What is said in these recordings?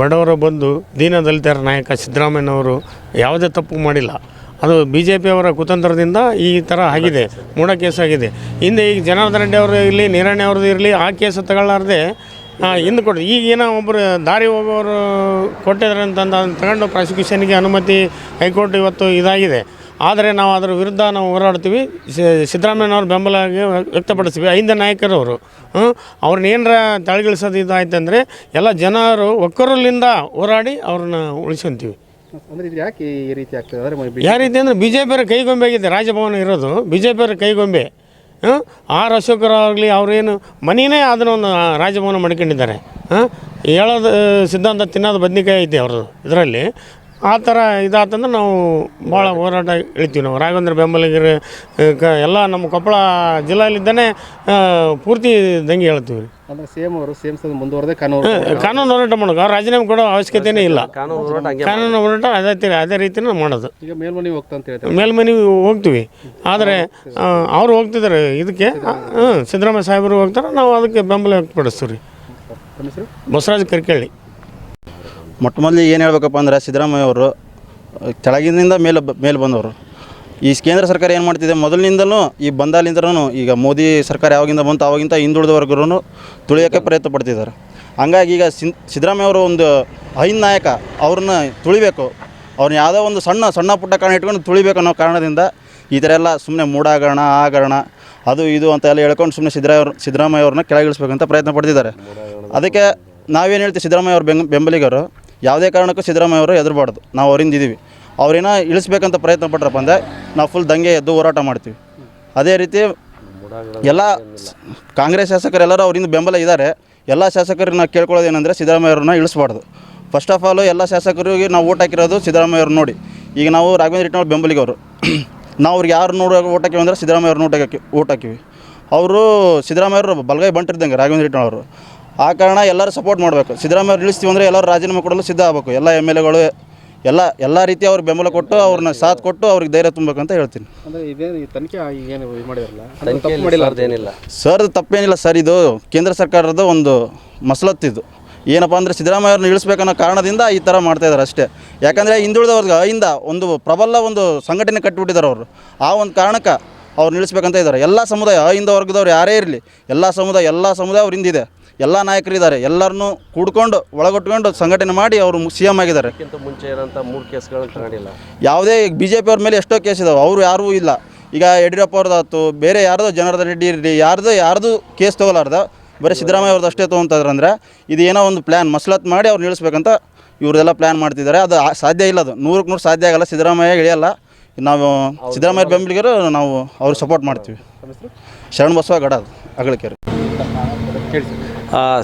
ಬಡವರ ಬಂದು ದೀನದಲಿತರ ನಾಯಕ ಸಿದ್ದರಾಮಯ್ಯನವರು ಯಾವುದೇ ತಪ್ಪು ಮಾಡಿಲ್ಲ. ಅದು ಬಿ ಜೆ ಪಿಯವರ ಕುತಂತ್ರದಿಂದ ಈ ಥರ ಆಗಿದೆ, ಮೂಢ ಕೇಸ್ ಆಗಿದೆ. ಹಿಂದೆ ಈಗ ಜನಾರ್ದನ ರೆಡ್ಡಿ ಅವರು ಇರಲಿ ನೀರಣ್ಣ ಅವ್ರದ್ದು ಇರಲಿ, ಆ ಕೇಸ್ ತಗೊಳ್ಳಾರ್ದೆ ಹಿಂದೆ ಕೊಡಿ ಈಗ ಏನೋ ಒಬ್ಬರು ದಾರಿ ಹೋಗೋರು ಕೊಟ್ಟಿದ್ದಾರೆ ಅಂತಂದು, ಅದನ್ನು ತಗೊಂಡು ಪ್ರಾಸಿಕ್ಯೂಷನ್ಗೆ ಅನುಮತಿ ಹೈಕೋರ್ಟ್ ಇವತ್ತು ಇದಾಗಿದೆ. ಆದರೆ ನಾವು ಅದರ ವಿರುದ್ಧ ನಾವು ಹೋರಾಡ್ತೀವಿ. ಸಿ- ಸಿದ್ದರಾಮಯ್ಯನವ್ರ ಬೆಂಬಲ ವ್ಯಕ್ತಪಡಿಸ್ತೀವಿ. ಐದು ಅವರು ಅವ್ರನ್ನ ಏನರ ತಳಗಿಳಿಸೋದು ಇದಾಯ್ತಂದರೆ ಎಲ್ಲ ಜನರು ಒಕ್ಕರಲ್ಲಿಂದ ಹೋರಾಡಿ ಅವ್ರನ್ನ ಉಳಿಸ್ಕೊಂತೀವಿ. ಅಂದ್ರೆ ಇದು ಯಾಕೆ ಈ ರೀತಿ ಆಗ್ತದೆ? ಅಂದ್ರೆ ಯಾವ ರೀತಿ ಅಂದರೆ ಬಿ ಜೆ ಪಿಯವರ ಕೈಗೊಂಬೆ ಆಗಿದೆ ರಾಜಭವನ ಇರೋದು ಬಿ ಜೆ ಪಿಯವರ ಕೈಗೊಂಬೆ. ಹಾಂ ಆರ್ ಅಶೋಕರಾಗಲಿ ಅವರೇನು ಮನೆಯೇ ಅದನ್ನ ಒಂದು ರಾಜಭವನ ಮಾಡ್ಕೊಂಡಿದ್ದಾರೆ. ಹಾಂ ಹೇಳೋದು ಸಿದ್ಧಾಂತ ತಿನ್ನೋದು ಬದ್ನಿಕಾಯಿ ಐತೆ ಅವ್ರದ್ದು. ಇದರಲ್ಲಿ ಆ ಥರ ಇದಾತಂದ್ರೆ ನಾವು ಭಾಳ ಹೋರಾಟ ಇಳಿತೀವಿ ನಾವು. ರಾಘವೇಂದ್ರ ಬೆಂಬಲಿಗರು ಕ ಎಲ್ಲ ನಮ್ಮ ಕೊಪ್ಪಳ ಜಿಲ್ಲೆಯಲ್ಲಿದ್ದಾನೆ ಪೂರ್ತಿ ದಂಗೆ ಹೇಳ್ತೀವಿ ಅಂದ್ರೆ ಸೇಮ್ ಅವರು ಸೇಮ್ ಸದ ಮುಂದುವರೆದೇ ಕಾನೂನು ಕಾನೂನು ಹೋರಾಟ ಮಾಡೋದು. ಅವ್ರು ರಾಜೀನಾಮೆ ಕೊಡೋ ಅವಶ್ಯಕತೆನೇ ಇಲ್ಲ. ಕಾನೂನು ಹೋರಾಟ ಹಂಗೆ ಕಾನೂನು ಹೋರಾಟ ಅದೇ ತಿ- ಅದೇ ರೀತಿನ ಮಾಡೋದು. ಈಗ ಮೇಲ್ಮನಿ ಹೋಗ್ತಾ ಅಂತ ಹೇಳ್ತಾರೆ? ಮೇಲ್ಮನೆ ಹೋಗ್ತೀವಿ. ಆದರೆ ಅವ್ರು ಹೋಗ್ತಿದ್ದಾರೆ ಇದಕ್ಕೆ. ಹ್ಞೂ ಸಿದ್ದರಾಮಯ್ಯ ಸಾಹೇಬರು ಹೋಗ್ತಾರೆ. ನಾವು ಅದಕ್ಕೆ ಬೆಂಬಲ ವ್ಯಕ್ತಪಡಿಸ್ತೀವಿ ರೀ. ಬಸವರಾಜ್ ಕರ್ಕಳ್ಳಿ. ಮೊಟ್ಟ ಮೊದಲು ಏನು ಹೇಳ್ಬೇಕಪ್ಪ ಅಂದ್ರೆ ಸಿದ್ದರಾಮಯ್ಯ ಅವರು ಕೆಳಗಿನಿಂದ ಮೇಲೆ ಮೇಲೆ ಬಂದವರು. ಈ ಕೇಂದ್ರ ಸರ್ಕಾರ ಏನು ಮಾಡ್ತಿದೆ? ಮೊದಲಿನಿಂದಲೂ ಈ ಬಂದಾಲಿಂದನೂ ಈಗ ಮೋದಿ ಸರ್ಕಾರ ಯಾವಾಗಿಂದ ಬಂತು ಅವಾಗಿಂತ ಹಿಂದುಳಿದವರ್ಗೂ ತುಳಿಯೋಕ್ಕೆ ಪ್ರಯತ್ನ ಪಡ್ತಿದ್ದಾರೆ. ಹಂಗಾಗಿ ಈಗ ಸಿದ್ದರಾಮಯ್ಯ ಅವರು ಒಂದು ಐನ್ ನಾಯಕ, ಅವ್ರನ್ನ ತುಳಿಬೇಕು. ಅವ್ರನ್ನ ಯಾವುದೋ ಒಂದು ಸಣ್ಣ ಸಣ್ಣ ಪುಟ್ಟ ಕಾರಣ ಇಟ್ಕೊಂಡು ತುಳಿಬೇಕು ಅನ್ನೋ ಕಾರಣದಿಂದ ಈ ಥರ ಎಲ್ಲ ಸುಮ್ಮನೆ ಮೂಡಾಗರಣ ಆಗರಣ ಅದು ಇದು ಅಂತ ಎಲ್ಲ ಹೇಳ್ಕೊಂಡು ಸುಮ್ಮನೆ ಸಿದ್ದರಾಮಯ್ಯ ಸಿದ್ದರಾಮಯ್ಯ ಅವ್ರನ್ನ ಕೆಳಗಿಳಿಸ್ಬೇಕಂತ ಪ್ರಯತ್ನ ಪಡ್ತಿದ್ದಾರೆ. ಅದಕ್ಕೆ ನಾವೇನು ಹೇಳ್ತೀವಿ? ಸಿದ್ದರಾಮಯ್ಯ ಅವ್ರ ಬೆಂಬಲಿಗರು. ಯಾವುದೇ ಕಾರಣಕ್ಕೂ ಸಿದ್ದರಾಮಯ್ಯ ಅವರು ಹೆದರಬಾರ್ದು. ನಾವು ಅವರಿಂದ ಇದ್ದೀವಿ. ಅವ್ರೇನ ಇಳಿಸ್ಬೇಕಂತ ಪ್ರಯತ್ನ ಪಟ್ರಪ್ಪ ಅಂದರೆ ನಾವು ಫುಲ್ ದಂಗೆ ಎದ್ದು ಹೋರಾಟ ಮಾಡ್ತೀವಿ. ಅದೇ ರೀತಿ ಎಲ್ಲ ಕಾಂಗ್ರೆಸ್ ಶಾಸಕರೆಲ್ಲರೂ ಅವರಿಂದ ಬೆಂಬಲ ಇದ್ದಾರೆ. ಎಲ್ಲ ಏನಂದರೆ ಸಿದ್ದರಾಮಯ್ಯ ಅವ್ರನ್ನ ಇಳಿಸ್ಬಾರ್ದು. ಫಸ್ಟ್ ಆಫ್ ಆಲು ಎಲ್ಲ ಶಾಸಕರಿಗೆ ನಾವು ಓಟ್ ಹಾಕಿರೋದು ಸಿದ್ದರಾಮಯ್ಯ ಅವ್ರು ನೋಡಿ. ಈಗ ನಾವು ರಾಘವೇಂದ್ರ ಇಟ್ನವ್ರ ಬೆಂಬಲಿಗವರು ನಾವು ಅವ್ರಿಗೆ ಯಾರು ನೋಡೋ ಓಟ್ ಹಾಕಿವಿ ಅಂದರೆ ಸಿದ್ದರಾಮಯ್ಯ ಅವ್ರನ್ನ ಓಟ್ ಹಾಕಿ, ಓಟ್ ಹಾಕಿವಿ. ಅವರು ಸಿದ್ದರಾಮಯ್ಯವರು ಬಲಗೈ ಬಂಟಿರ್ದಂಗೆ ರಾಘವೇಂದ್ರ ಇಟ್ನವರು ಆ ಕಾರಣ ಎಲ್ಲರೂ ಸಪೋರ್ಟ್ ಮಾಡಬೇಕು. ಸಿದ್ದರಾಮಯ್ಯ ಅವ್ರು ಇಳಿಸ್ತೀವಿ ಅಂದರೆ ಎಲ್ಲರೂ ರಾಜೀನಾಮೆ ಕೊಡಲು ಸಿದ್ಧ ಆಗಬೇಕು. ಎಲ್ಲ ಎಂ ಎಲ್ ಎಗಳು ಎಲ್ಲ ಎಲ್ಲ ರೀತಿ ಅವ್ರಿಗೆ ಬೆಂಬಲ ಕೊಟ್ಟು ಅವ್ರನ್ನ ಸಾಥ್ ಕೊಟ್ಟು ಅವ್ರಿಗೆ ಧೈರ್ಯ ತುಂಬಬೇಕಂತ ಹೇಳ್ತೀನಿ. ತನಿಖೆಯಲ್ಲಿ ಮಾಡಿಲ್ಲ ಸರ್ದೇನಿಲ್ಲ ಸರ್ ತಪ್ಪೇನಿಲ್ಲ ಸರ್ ಇದು ಕೇಂದ್ರ ಸರ್ಕಾರದ ಒಂದು ಮಸಲತ್ತಿದ್ದು ಇದು. ಏನಪ್ಪ ಅಂದರೆ ಸಿದ್ದರಾಮಯ್ಯ ಅವ್ರನ್ನ ಇಳಿಸ್ಬೇಕನ್ನೋ ಕಾರಣದಿಂದ ಈ ಥರ ಮಾಡ್ತಾ ಇದ್ದಾರೆ ಅಷ್ಟೇ. ಯಾಕಂದರೆ ಹಿಂದುಳಿದವ್ರಿಗೆ ಅಯಿಂದ ಇಂದ ಒಂದು ಪ್ರಬಲ ಒಂದು ಸಂಘಟನೆ ಕಟ್ಟಿಬಿಟ್ಟಿದ್ದಾರೆ ಅವರು. ಆ ಒಂದು ಕಾರಣಕ್ಕೆ ಅವ್ರು ನಿಲ್ಲಿಸ್ಬೇಕಂತ ಇದ್ದಾರೆ. ಎಲ್ಲ ಸಮುದಾಯ ಅಹಿಂದ ವರ್ಗದವ್ರು ಯಾರೇ ಇರಲಿ ಎಲ್ಲ ಸಮುದಾಯ ಎಲ್ಲ ಸಮುದಾಯ ಅವ್ರ ಹಿಂದಿದೆ. ಎಲ್ಲ ನಾಯಕರಿದ್ದಾರೆ. ಎಲ್ಲರನ್ನೂ ಕೂಡ್ಕೊಂಡು ಒಳಗೊಟ್ಕೊಂಡು ಸಂಘಟನೆ ಮಾಡಿ ಅವರು ಸಿ ಎಂ ಆಗಿದ್ದಾರೆ ಮುಂಚೆ ಏನಂತ ಮೂರು ಕೇಸ್ಗಳು ಕಾಣಿಲ್ಲ ಯಾವುದೇ ಬಿ ಜೆ ಪಿ ಅವ್ರ ಮೇಲೆ ಎಷ್ಟೋ ಕೇಸ್ ಇದಾವೆ. ಅವರು ಯಾರೂ ಇಲ್ಲ. ಈಗ ಯಡಿಯೂರಪ್ಪ ಅವ್ರದ್ದಾಯ್ತು ಬೇರೆ ಯಾರ್ದೋ ಜನಾರ್ದನ್ ರೆಡ್ಡಿ ಇರಲಿ ಯಾರ್ದು ಯಾರ್ದು ಕೇಸ್ ತೊಗೊಲಾರ್ದ ಬರೀ ಸಿದ್ದರಾಮಯ್ಯ ಅವ್ರದ್ದು ಅಷ್ಟೇ ತೊಗೊಂತಾರೆ ಅಂದರೆ ಇದು ಏನೋ ಒಂದು ಪ್ಲ್ಯಾನ್ ಮಸಲತ್ ಮಾಡಿ ಅವ್ರು ನಿಲ್ಲಿಸ್ಬೇಕಂತ ಇವ್ರದೆಲ್ಲ ಪ್ಲ್ಯಾನ್ ಮಾಡ್ತಿದ್ದಾರೆ. ಅದು ಸಾಧ್ಯ ಇಲ್ಲ ಅದು. ನೂರಕ್ಕೆ ನೂರು ಸಾಧ್ಯ ಆಗಲ್ಲ ಸಿದ್ದರಾಮಯ್ಯ ಇಳಿಯಲ್ಲ ನಾವು ಸಿದ್ದರಾಮಯ್ಯ ಬೆಂಬಲಿಗರು ನಾವು ಅವ್ರಿಗೆ ಸಪೋರ್ಟ್ ಮಾಡ್ತೀವಿ. ಶರಣ ಬಸವ ಗಡ ಅಗಳಕೆರೆ ಆ,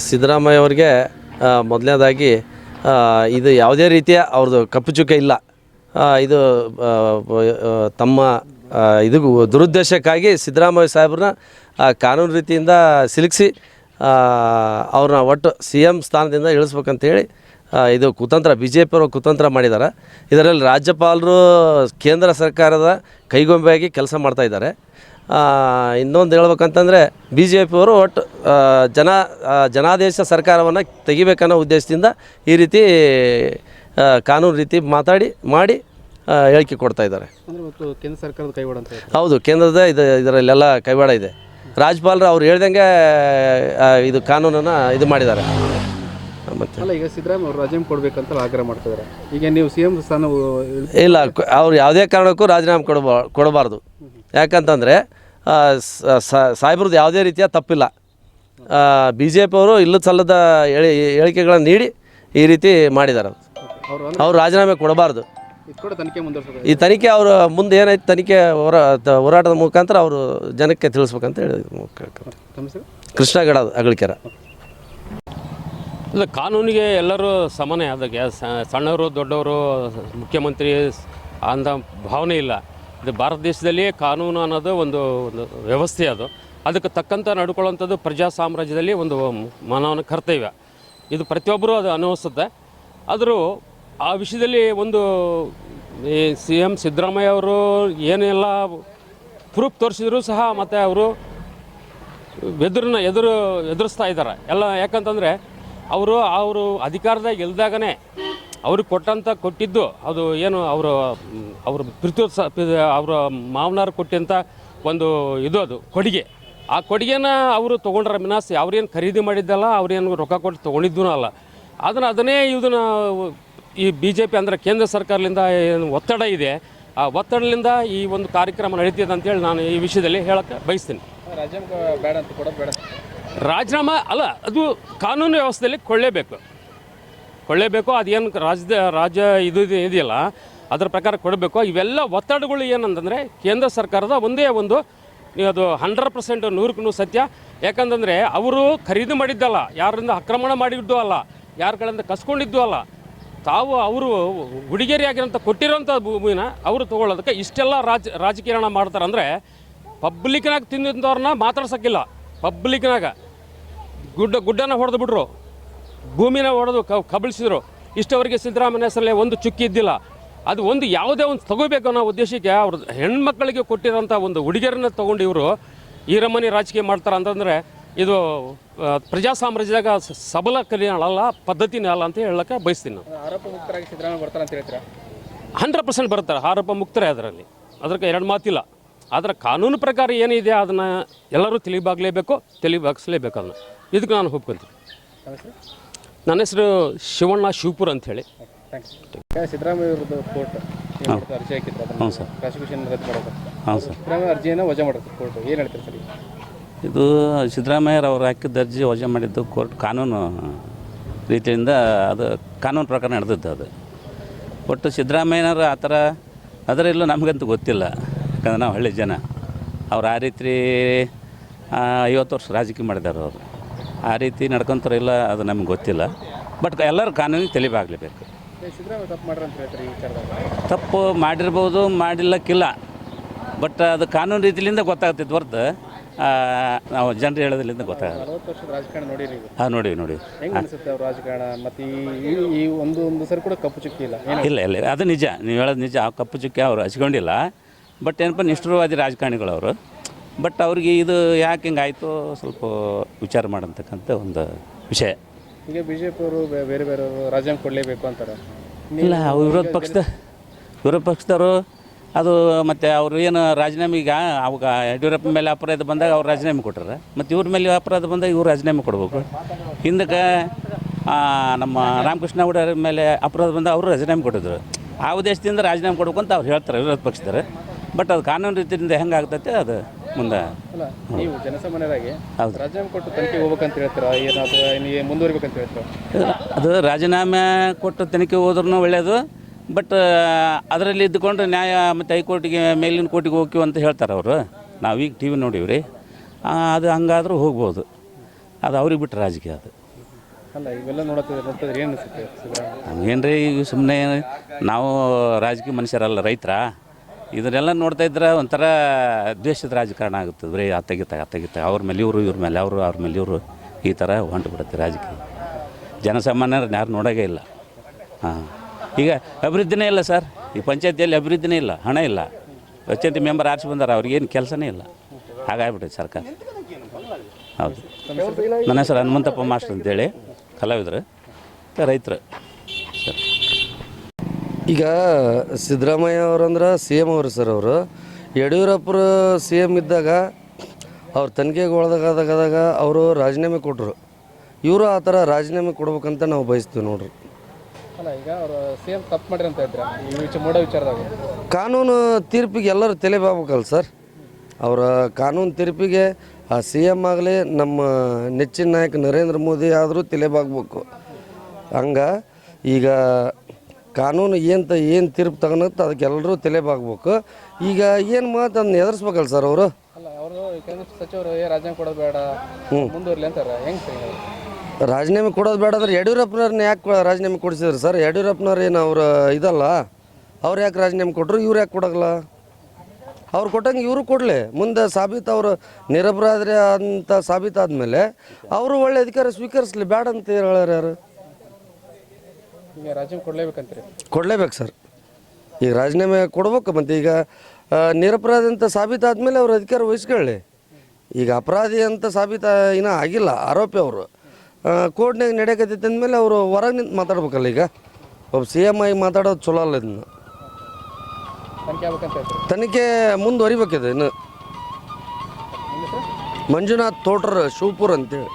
ಸಿದ್ದರಾಮಯ್ಯ ಅವರಿಗೆ ಮೊದಲನೇದಾಗಿ ಇದು ಯಾವುದೇ ರೀತಿಯ ಅವ್ರದ್ದು ಕಪ್ಪು ಚುಕ್ಕೆ ಇಲ್ಲ. ಇದು ತಮ್ಮ ಇದು ದುರುದ್ದೇಶಕ್ಕಾಗಿ ಸಿದ್ದರಾಮಯ್ಯ ಸಾಹೇಬ್ರನ್ನ ಕಾನೂನು ರೀತಿಯಿಂದ ಸಿಲುಕಿಸಿ ಅವ್ರನ್ನ ಒಟ್ಟು ಸಿ ಎಂ ಸ್ಥಾನದಿಂದ ಇಳಿಸ್ಬೇಕಂತೇಳಿ ಇದು ಕುತಂತ್ರ ಬಿ ಜೆ ಪಿಯವರು ಕುತಂತ್ರ ಮಾಡಿದ್ದಾರೆ. ಇದರಲ್ಲಿ ರಾಜ್ಯಪಾಲರು ಕೇಂದ್ರ ಸರ್ಕಾರದ ಕೈಗೊಂಬೆಯಾಗಿ ಕೆಲಸ ಮಾಡ್ತಾ ಇದ್ದಾರೆ. ಇನ್ನೊಂದು ಹೇಳ್ಬೇಕಂತಂದರೆ ಬಿ ಜೆ ಪಿಯವರು ಒಟ್ಟು ಜನ ಜನಾದೇಶ ಸರ್ಕಾರವನ್ನು ತೆಗಿಬೇಕನ್ನೋ ಉದ್ದೇಶದಿಂದ ಈ ರೀತಿ ಕಾನೂನು ರೀತಿ ಮಾತಾಡಿ ಮಾಡಿ ಹೇಳಿಕೆ ಕೊಡ್ತಾ ಇದ್ದಾರೆ. ಕೇಂದ್ರ ಸರ್ಕಾರದ ಕೈವಾಡ ಅಂತ ಹೌದು ಕೇಂದ್ರದ ಇದು ಇದರಲ್ಲೆಲ್ಲ ಕೈವಾಡ ಇದೆ. ರಾಜ್ಯಪಾಲರು ಅವ್ರು ಹೇಳ್ದಂಗೆ ಇದು ಕಾನೂನನ್ನು ಇದು ಮಾಡಿದ್ದಾರೆ. ಮತ್ತು? ಅಲ್ಲ ಈಗ ಸಿದ್ದರಾಮಯ್ಯ ಅವರು ರಾಜೀನಾಮೆ ಕೊಡಬೇಕಂತ ಆಗ್ರಹ ಮಾಡ್ತಿದ್ದಾರೆ ಈಗ ನೀವು ಸಿ ಎಂ ಸ್ಥಾನ ಇಲ್ಲ ಅವ್ರು ಯಾವುದೇ ಕಾರಣಕ್ಕೂ ರಾಜೀನಾಮೆ ಕೊಡಬಾ ಕೊಡಬಾರ್ದು. ಯಾಕಂತಂದರೆ ಸಾಹೇಬ್ರದ್ದು ಯಾವುದೇ ರೀತಿಯ ತಪ್ಪಿಲ್ಲ. ಬಿ ಜೆ ಪಿಯವರು ಇಲ್ಲದ ಸಲ್ಲದ ಹೇಳಿ ಹೇಳಿಕೆಗಳನ್ನು ನೀಡಿ ಈ ರೀತಿ ಮಾಡಿದ್ದಾರೆ. ಅವರು ರಾಜೀನಾಮೆ ಕೊಡಬಾರ್ದು. ಈ ತನಿಖೆ ಅವರು ಮುಂದೆ ಏನಾಯ್ತು ತನಿಖೆ ಹೋರಾ ತ- ಹೋರಾಟದ ಮುಖಾಂತರ ಅವರು ಜನಕ್ಕೆ ತಿಳಿಸ್ಬೇಕಂತ ಹೇಳಿ ಕೃಷ್ಣಗಡ ಅಗಳಿಕೆರ ಇಲ್ಲ ಕಾನೂನಿಗೆ ಎಲ್ಲರೂ ಸಮಾನ. ಅದಕ್ಕೆ ಸಣ್ಣವರು ದೊಡ್ಡವರು ಮುಖ್ಯಮಂತ್ರಿ ಅಂತ ಭಾವನೆ ಇಲ್ಲ. ಇದು ಭಾರತ ದೇಶದಲ್ಲಿ ಕಾನೂನು ಅನ್ನೋದು ಒಂದು ಒಂದು ವ್ಯವಸ್ಥೆ ಅದು. ಅದಕ್ಕೆ ತಕ್ಕಂಥ ನಡ್ಕೊಳ್ಳೋಂಥದ್ದು ಪ್ರಜಾ ಸಾಮ್ರಾಜ್ಯದಲ್ಲಿ ಒಂದು ಮಾನವನ ಕರ್ತವ್ಯ. ಇದು ಪ್ರತಿಯೊಬ್ಬರೂ ಅದು ಅನುಭವಿಸುತ್ತೆ. ಆದರೂ ಆ ವಿಷಯದಲ್ಲಿ ಒಂದು, ಈ ಸಿ ಎಂ ಸಿದ್ದರಾಮಯ್ಯ ಅವರು ಏನೆಲ್ಲ ಪ್ರೂಫ್ ತೋರಿಸಿದ್ರು ಸಹ ಮತ್ತು ಅವರು ಎದುರನ್ನ ಎದುರು, ಎದುರಿಸ್ತಾ ಇದ್ದಾರೆ. ಎಲ್ಲ ಯಾಕಂತಂದರೆ, ಅವರು ಅವರು ಅಧಿಕಾರದಾಗ ಇಲ್ದಾಗನೇ ಅವ್ರಿಗೆ ಕೊಟ್ಟಂತ ಕೊಟ್ಟಿದ್ದು ಅದು ಏನು ಅವರು ಅವ್ರ ಪ್ರೀತೋತ್ಸ ಅವರ ಮಾವನಾರು ಕೊಟ್ಟಂಥ ಒಂದು ಇದು ಅದು ಕೊಡುಗೆ. ಆ ಕೊಡುಗೆನ ಅವರು ತೊಗೊಂಡ್ರ ಮಿನಾಸ್ ಅವ್ರೇನು ಖರೀದಿ ಮಾಡಿದ್ದಲ್ಲ ಅವ್ರೇನು ರೊಕ್ಕ ಕೊಟ್ಟು ತೊಗೊಂಡಿದ್ದೂ ಅಲ್ಲ. ಅದನ್ನು ಅದನ್ನೇ ಇದನ್ನ ಈ ಬಿ ಜೆ ಪಿ ಅಂದರೆ ಕೇಂದ್ರ ಸರ್ಕಾರದಿಂದ ಏನು ಒತ್ತಡ ಇದೆ. ಆ ಒತ್ತಡದಿಂದ ಈ ಒಂದು ಕಾರ್ಯಕ್ರಮ ನಡೀತಿದೆ ಅಂತೇಳಿ ನಾನು ಈ ವಿಷಯದಲ್ಲಿ ಹೇಳಕ್ಕೆ ಬಯಸ್ತೀನಿ. ರಾಜ್ಯಾಂಗ ಬೇಡ ಅಂತ ಕೊಡೋದು ಬೇಡ. ರಾಜೀನಾಮೆ ಅಲ್ಲ ಅದು ಕಾನೂನು ವ್ಯವಸ್ಥೆಯಲ್ಲಿ ಕೊಳ್ಳೇಬೇಕು ಕೊಳ್ಳೇಬೇಕು ಅದೇನು ರಾಜ್ಯದ, ರಾಜ್ಯ ಇದು ಇದು, ಇದೆಯಲ್ಲ, ಅದರ ಪ್ರಕಾರ ಕೊಡಬೇಕು. ಇವೆಲ್ಲ ಒತ್ತಡಗಳು ಏನಂತಂದರೆ ಕೇಂದ್ರ ಸರ್ಕಾರದ ಒಂದೇ ಒಂದು, ಅದು ಹಂಡ್ರೆಡ್ ಪರ್ಸೆಂಟ್ ನೂರಕ್ಕೂ ನೂರು ಸತ್ಯ. ಯಾಕಂತಂದರೆ ಅವರು ಖರೀದಿ ಮಾಡಿದ್ದಲ್ಲ, ಯಾರಿಂದ ಆಕ್ರಮಣ ಮಾಡಿದ್ದು ಅಲ್ಲ, ಯಾರ ಕಡೆಯಿಂದ ಕಸ್ಕೊಂಡಿದ್ದು ಅಲ್ಲ, ತಾವು ಅವರು ಹುಡುಗೇರಿಯಾಗಿರೋಂಥ ಕೊಟ್ಟಿರೋಂಥ ಭೂಮಿನ ಅವರು ತೊಗೊಳ್ಳೋದಕ್ಕೆ ಇಷ್ಟೆಲ್ಲ ರಾಜ ರಾಜಕೀಯ ಮಾಡ್ತಾರೆ. ಅಂದರೆ ಪಬ್ಲಿಕ್ನಾಗ ತಿಂದಿದ್ದವ್ರನ್ನ ಮಾತಾಡ್ಸೋಕ್ಕಿಲ್ಲ ಪಬ್ಲಿಕ್ನಾಗ ಗುಡ್ಡ, ಗುಡ್ಡನ ಹೊಡೆದು ಬಿಟ್ರು. ಭೂಮಿನ ಒಡೆದು ಕಬಳಿಸಿದ್ರು. ಇಷ್ಟವರೆಗೆ ಸಿದ್ದರಾಮಯ್ಯ ಹೆಸರಲ್ಲೇ ಒಂದು ಚುಕ್ಕಿ ಇದ್ದಿಲ್ಲ. ಅದು ಒಂದು ಯಾವುದೇ ಒಂದು ತಗೋಬೇಕು ಅನ್ನೋ ಉದ್ದೇಶಕ್ಕೆ ಅವ್ರ ಹೆಣ್ಮಕ್ಳಿಗೆ ಕೊಟ್ಟಿರೋಂಥ ಒಂದು ಹುಡುಗಿಯರನ್ನ ತೊಗೊಂಡು ಇವರು ಈ ರಮಣಿ ರಾಜಕೀಯ ಮಾಡ್ತಾರೆ ಅಂತಂದರೆ ಇದು ಪ್ರಜಾ ಸಾಮ್ರಾಜ್ಯದಾಗ ಸಬಲ ಕಲ್ಯಾಣ ಅಲ್ಲ ಪದ್ಧತಿನೇ ಅಲ್ಲ ಅಂತ ಹೇಳಕ್ಕೆ ಬಯಸ್ತೀನಿ ನಾನು. ಆರೋಪ ಮುಕ್ತರಾಗಿ ಸಿದ್ದರಾಮಯ್ಯ ಬರ್ತಾರೆ ಅಂತ ಹೇಳ್ತೀರಾ? ಹಂಡ್ರೆಡ್ ಪರ್ಸೆಂಟ್ ಬರ್ತಾರೆ ಆರೋಪ ಮುಕ್ತರೇ ಅದರಲ್ಲಿ. ಅದಕ್ಕೆ ಎರಡು ಮಾತಿಲ್ಲ. ಆದರೆ ಕಾನೂನು ಪ್ರಕಾರ ಏನಿದೆ ಅದನ್ನು ಎಲ್ಲರೂ ತಿಳಿಬಾಗಲೇಬೇಕು ತಿಳಿಬಾಗಿಸ್ಲೇಬೇಕು ಅದನ್ನು. ಇದಕ್ಕೆ ನಾನು ಒಪ್ಕೊಂತೀನಿ ಹೆಸರು ನನ್ನ ಹೆಸರು ಶಿವಣ್ಣ ಶಿವಪುರ ಅಂಥೇಳಿ. ಹೇಳಿ ಸಿದ್ದರಾಮಯ್ಯ ಕೋರ್ಟ್ ಅರ್ಜಿ ಹಾಕಿದ್ರು ಹ್ಞೂ ಸರ್. ಪ್ರಾಸಿಕ್ಯೂಷನ್ ರದ್ದು ಮಾಡೋದು. ಹಾಂ ಸರ್. ಸಿದ್ದರಾಮಯ್ಯ ಅರ್ಜಿಯನ್ನು ವಜಾ ಮಾಡೋದು ಕೋರ್ಟ್. ಏನು ಹೇಳ್ತಾರೆ ಸರ್? ಇದು ಸಿದ್ದರಾಮಯ್ಯರವ್ರು ಹಾಕಿದ್ದ ಅರ್ಜಿ ವಜಾ ಮಾಡಿದ್ದು ಕೋರ್ಟ್ ಕಾನೂನು ರೀತಿಯಿಂದ ಅದು ಕಾನೂನು ಪ್ರಕಾರ ನಡೆದಿದ್ದು ಅದು. ಒಟ್ಟು ಸಿದ್ದರಾಮಯ್ಯನವರು ಆ ಥರ ಅದರಲ್ಲೂ ನಮಗಂತೂ ಗೊತ್ತಿಲ್ಲ. ಯಾಕಂದ್ರೆ ನಾವು ಹಳ್ಳಿ ಜನ. ಅವ್ರು ಆ ರೀತಿ ಐವತ್ತು ವರ್ಷ ರಾಜಕೀಯ ಮಾಡಿದ್ದಾರೆ ಅವರು. ಆ ರೀತಿ ನಡ್ಕೊತಾರೋ ಇಲ್ಲ ಅದು ನಮ್ಗೆ ಗೊತ್ತಿಲ್ಲ. ಬಟ್ ಎಲ್ಲರೂ ಕಾನೂನಿಗೆ ತಲೆಬಾಗಲೇಬೇಕು ತಪ್ಪು ಮಾಡಿರ್ಬೋದು ಮಾಡಿಲ್ಲಕ್ಕಿಲ್ಲ. ಬಟ್ ಅದು ಕಾನೂನು ರೀತಿಯಿಂದ ಗೊತ್ತಾಗ್ತಿತ್ತು ಹೊರತು ನಾವು ಜನರು ಹೇಳೋದ್ರಿಂದ ಗೊತ್ತಾಗಲ್ಲ. ಹಾಂ ನೋಡಿ ನೋಡಿ. ಒಂದು ಒಂದು ಸರಿ ಕೂಡ ಕಪ್ಪು ಚುಕ್ಕಿ ಇಲ್ಲ ಇಲ್ಲ ಇಲ್ಲ ಅದು ನಿಜ. ನೀವು ಹೇಳೋದು ನಿಜ. ಆ ಕಪ್ಪು ಚುಕ್ಕಿ ಅವರು ಹಚ್ಕೊಂಡಿಲ್ಲ. ಬಟ್ ಏನಪ್ಪ ನಿಷ್ಠುರವಾದಿ ರಾಜಕಾರಣಿಗಳು ಅವರು ಬಟ್ ಅವ್ರಿಗೆ ಇದು ಯಾಕೆ ಹಿಂಗಾಯಿತು ಸ್ವಲ್ಪ ವಿಚಾರ ಮಾಡಂತಕ್ಕಂಥ ಒಂದು ವಿಷಯ. ಈಗ ಬಿ ಜೆ ಪಿ ಅವರು ಬೇರೆ ಬೇರೆ ರಾಜ್ಯಾಂಗ ಕೊಡಲೇಬೇಕು ಅಂತಾರೆ. ಇಲ್ಲ ಅವ್ರು ವಿರೋಧ ಪಕ್ಷದ ವಿರೋಧ ಪಕ್ಷದವರು ಅದು ಮತ್ತು ಅವರು ಏನು ರಾಜೀನಾಮೆ ಈಗ ಅವಾಗ ಯಡಿಯೂರಪ್ಪ ಮೇಲೆ ಅಪರಾಧ ಬಂದಾಗ ಅವ್ರು ರಾಜೀನಾಮೆ ಕೊಟ್ಟಾರೆ. ಮತ್ತು ಇವ್ರ ಮೇಲೆ ಅಪರಾಧ ಬಂದಾಗ ಇವ್ರು ರಾಜೀನಾಮೆ ಕೊಡಬೇಕು. ಹಿಂದಕ್ಕೆ ನಮ್ಮ ರಾಮಕೃಷ್ಣ ಅವರ ಮೇಲೆ ಅಪರಾಧ ಬಂದಾಗ ಅವರು ರಾಜೀನಾಮೆ ಕೊಟ್ಟಿದ್ರು. ಆ ಉದ್ದೇಶದಿಂದ ರಾಜೀನಾಮೆ ಕೊಡಬೇಕು ಅಂತ ಅವ್ರು ಹೇಳ್ತಾರೆ ವಿರೋಧ ಪಕ್ಷದವರು. ಬಟ್ ಅದು ಕಾನೂನು ರೀತಿಯಿಂದ ಹೆಂಗೆ ಆಗ್ತೈತೆ ಅದು ಮುಂದೆ. ಅಲ್ಲ ನೀವು ಜನಸಾಮಾನ್ಯರಾಗಿ ಹೌದು. ರಾಜೀನಾಮೆ ಕೊಟ್ಟು ತನಿಖೆ ಹೋಗ್ಬೇಕಂತ ಹೇಳ್ತೀರಾ? ಏನಾದರೂ ನೀವು ಮುಂದುವರಿಬೇಕಂತ ಹೇಳ್ತೀರಾ? ಅದು ರಾಜೀನಾಮೆ ಕೊಟ್ಟು ತನಿಖೆ ಹೋದ್ರೂ ಒಳ್ಳೆಯದು ಬಟ್ ಅದರಲ್ಲಿ ಇದ್ದುಕೊಂಡು ನ್ಯಾಯ ಮತ್ತು ಹೈಕೋರ್ಟಿಗೆ ಮೇಲಿನ ಕೋರ್ಟಿಗೆ ಹೋಗ್ತೀವಿ ಅಂತ ಹೇಳ್ತಾರೆ ಅವರು. ನಾವೀಗ ಟಿ ವಿ ನೋಡೀವಿ ಅದು ಹಂಗಾದ್ರೂ ಹೋಗ್ಬೋದು. ಅದು ಅವ್ರಿಗೆ ಬಿಟ್ಟು ರಾಜಕೀಯ ಅದು. ಅಲ್ಲ ಇವೆಲ್ಲ ನೋಡತ್ತಿದ್ರೆ ನೋಡ್ತಿದ್ರೆ ಏನು ಅನಿಸುತ್ತೆ? ಸಿದ್ದರಾಮಯ್ಯ ನಮಗೇನು ರೀ ಈಗ ಸುಮ್ಮನೆ ನಾವು ರಾಜಕೀಯ ಮನುಷ್ಯರಲ್ಲ ರೈತರ. ಇದನ್ನೆಲ್ಲ ನೋಡ್ತಾ ಇದ್ರೆ ಒಂಥರ ದ್ವೇಷದ ರಾಜಕಾರಣ ಆಗುತ್ತೆ. ಬರೀ ಅತ್ತಗಿತ್ತ ಅತ್ತಗಿತ್ತ ಅವ್ರ ಮೇಲೆ ಇವರು, ಇವ್ರ ಮೇಲೆ, ಅವರು, ಅವ್ರ ಮೇಲೆ ಇವರು ಈ ಥರ ಹೊಂಟು ಬಿಡುತ್ತೆ ರಾಜಕೀಯ. ಜನಸಾಮಾನ್ಯರು ಯಾರು ನೋಡೋಕೆ ಇಲ್ಲ. ಹಾಂ. ಈಗ ಅಭಿವೃದ್ಧಿನೇ ಇಲ್ಲ ಸರ್. ಈ ಪಂಚಾಯತಿಯಲ್ಲಿ ಅಭಿವೃದ್ಧಿನೇ ಇಲ್ಲ, ಹಣ ಇಲ್ಲ. ಪಂಚಾಯತಿ ಮೆಂಬರ್ ಆರಿಸಿ ಬಂದಾರ ಅವ್ರಿಗೇನು ಕೆಲಸನೇ ಇಲ್ಲ. ಹಾಗಾಗ್ಬಿಟ್ಟೈತೆ ಸರ್ಕಾರ. ಹೌದು. ನನ್ನ ಹೆಸರು ಹನುಮಂತಪ್ಪ ಮಾಸ್ಟರ್ ಅಂತೇಳಿ, ಕಲಾವಿದರು, ರೈತರು. ಈಗ ಸಿದ್ದರಾಮಯ್ಯ ಅವರಂದ್ರೆ ಸಿ ಎಂ ಅವರು ಸರ್ ಅವರು. ಯಡಿಯೂರಪ್ಪರು ಸಿ ಎಂ ಇದ್ದಾಗ ಅವ್ರು ತನಿಖೆಗೆ ಒಳದಾಗದಾಗ ಅವರು ರಾಜೀನಾಮೆ ಕೊಟ್ಟರು ಇವರು ಆ ಥರ ರಾಜೀನಾಮೆ ಕೊಡ್ಬೇಕಂತ ನಾವು ಬಯಸ್ತೀವಿ ನೋಡ್ರಿ. ಕಾನೂನು ತೀರ್ಪಿಗೆ ಎಲ್ಲರೂ ತಲೆ ಬಾಬೇಕಲ್ಲ ಸರ್. ಅವರ ಕಾನೂನು ತೀರ್ಪಿಗೆ ಆ ಸಿ ಎಂ ಆಗಲಿ ನಮ್ಮ ನೆಚ್ಚಿನ ನಾಯಕ ನರೇಂದ್ರ ಮೋದಿ ಆದರೂ ತಲೆ ಬಾಗಬೇಕು. ಹಂಗೆ ಈಗ ಕಾನೂನು ಏನು ಏನು ತೀರ್ಪು ತಗೊಳತ್ತೆ ಅದಕ್ಕೆ ಎಲ್ಲರೂ ತಲೆಬಾಗ್ಬೇಕು. ಈಗ ಏನು ಮಾತು ಅದನ್ನ ಎದುರಿಸ್ಬೇಕಲ್ಲ ಸರ್ ಅವರು? ಅಲ್ಲ ಅವರು ಸಚಿವರು ಏ ರಾಜೀನಾಮೆ ಕೊಡೋದು ಬೇಡ ಮುಂದುವರ್ಲಿ ಅಂತಾರೆ. ಹೆಂಗೆ ಸರ್? ರಾಜೀನಾಮೆ ಕೊಡೋದು ಬೇಡ ಅಂದ್ರೆ ಯಡಿಯೂರಪ್ಪನವ್ರನ್ನ ಯಾಕೆ ರಾಜೀನಾಮೆ ಕೊಡಿಸಿದ್ರು ಸರ್? ಯಡಿಯೂರಪ್ಪನವ್ರು ಏನು ಅವ್ರು ಇದಲ್ಲ? ಅವ್ರು ಯಾಕೆ ರಾಜೀನಾಮೆ ಕೊಟ್ಟರು ಇವ್ರು ಯಾಕೆ ಕೊಡೋಲ್ಲ? ಅವ್ರು ಕೊಟ್ಟಂಗೆ ಇವರು ಕೊಡಲಿ. ಮುಂದೆ ಸಾಬೀತು ಅವರು ನಿರಪರಾಧಿ ಅಂತ ಸಾಬೀತಾದ್ಮೇಲೆ ಅವರು ಒಳ್ಳೆ ಅಧಿಕಾರ ಸ್ವೀಕರಿಸಲಿ. ಬೇಡ ಅಂತ ಹೇಳ್ಯಾರ ಯಾರು? ಈಗ ರಾಜೀನಾಮೆ ಕೊಡಲೇಬೇಕಂತೀರಿ? ಕೊಡಲೇಬೇಕು ಸರ್. ಈಗ ರಾಜೀನಾಮೆ ಕೊಡ್ಬೇಕು ಮತ್ತು ಈಗ ಆ, ನಿರಪರಾಧಿ ಅಂತ ಸಾಬೀತಾದ್ಮೇಲೆ ಅವ್ರು ಅಧಿಕಾರ ವಹಿಸ್ಕೊಳ್ಳಿ. ಈಗ ಅಪರಾಧಿ ಅಂತ ಸಾಬೀತ ಇನ್ನೂ ಆಗಿಲ್ಲ ಆರೋಪಿ ಅವರು. ಕೋರ್ಟ್ನಾಗ ನಡೆಯಕತ್ತೈತೆ ಅಂದಮೇಲೆ ಅವರು ಹೊರಗೆ ನಿಂತು ಮಾತಾಡ್ಬೇಕಲ್ಲ ಈಗ. ಒಬ್ಬ ಸಿ ಎಂ ಆಗಿ ಮಾತಾಡೋದು ಚಲೋ ಅಲ್ಲ ಇದನ್ನು ತನಿಖೆ ಆಗ್ಬೇಕಂತ ಹೇಳ್ತಾರೆ? ತನಿಖೆ ಮುಂದುವರಿಬೇಕಿದೆ ಇನ್ನು. ಮಂಜುನಾಥ್ ತೋಟ್ರ ಶಿವಪುರ್ ಅಂತೇಳಿ.